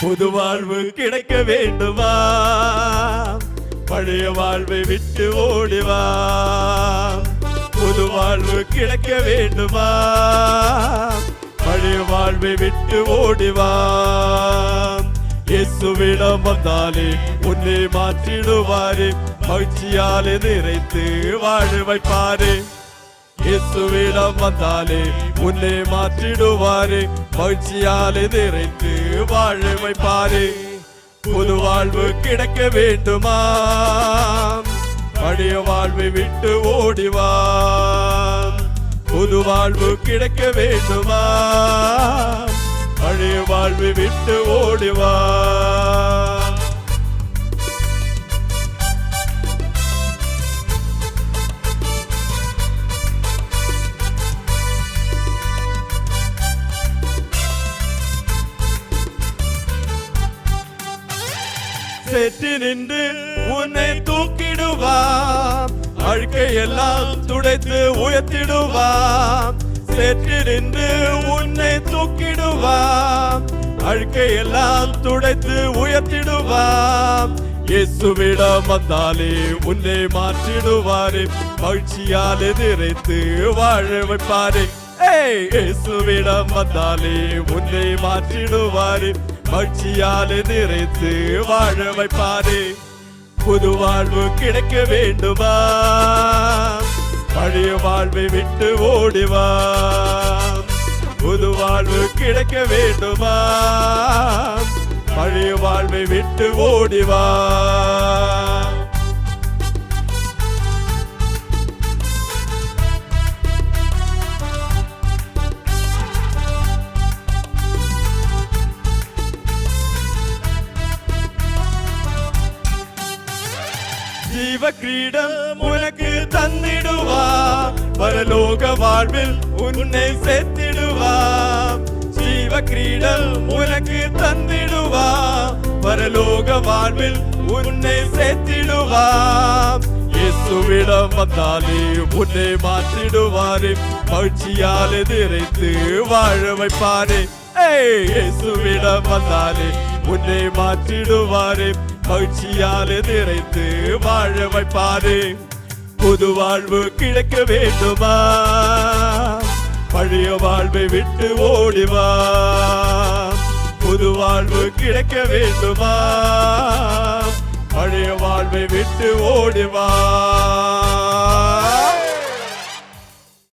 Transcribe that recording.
புது வாழ்வு கிடைக்க வேண்டுமா? பழைய வாழ்வை விட்டு ஓடிவா? புது வாழ்வு கிடைக்க வேண்டுமா? பழைய வாழ்வை விட்டு ஓடிவா? இயேசுவிடம் வந்தாலே உன்னை மாற்றிடுவாரே. மகிழ்ச்சியாலே நிறைத்து வாழ வைப்பாரே. இயேசுவிடம் வந்தாலே உன்னை மாற்றிடுவாரே மகிழ்ச்சியால் நிறைத்து வாழ வைப்பாரே புது வாழ்வு கிடைக்க வேண்டுமா? பழைய வாழ்வை விட்டு ஓடிவா? புது வாழ்வு கிடைக்க வேண்டுமா? பழைய வாழ்வை விட்டு ஓடிவா? செற்றி நின்று உன்னை தூக்கிடுவான் அழுக்கையெல்லாம் துடைத்து உயர்த்திடுவார் செற்றி நின்று உன்னை தூக்கிடுவான் அழுக்கையெல்லாம் துடைத்து உயர்த்திடுவார் இயேசுவிடம் வந்தாலே உன்னை மாற்றிடுவாரே. மகிழ்ச்சியால் எதிரைத்து வாழ வைப்பாரே. ஏய் இயேசுவிடம் வந்தாலே உன்னை மாற்றிடுவாரே. மகிழ்ச்சியாலே நிறைத்து வாழ வைப்பாரே. புது வாழ்வு கிடைக்க வேண்டுமா? பழைய வாழ்வை விட்டு ஓடிவா? புது வாழ்வு கிடைக்க வேண்டுமா? பழைய வாழ்வை விட்டு ஓடிவா? ஜீவ கிரீடம் உனக்கு தந்திடுவா. பரலோக வாழ்வில் உன்னை சேர்த்திடுவா. ஜீவ கிரீடம் உனக்கு தந்திடுவா. பரலோக வாழ்வில் உன்னை சேர்த்திடுவா. இயேசுவிடம் வந்தாலே உன்னை மாற்றிடுவாரே. மகிழ்ச்சியால் நிறைத்து வாழ வைப்பாரே. ஏய் இயேசுவிடம் வந்தாலே உன்னை மாற்றிடுவாரே. மகிழ்ச்சியால் நிறைந்து வாழ வைப்பாரே. புது வாழ்வு கிடைக்க வேண்டுமா? பழைய வாழ்வை விட்டு ஓடிவா? புது வாழ்வு கிடைக்க வேண்டுமா? பழைய வாழ்வை விட்டு ஓடிவா?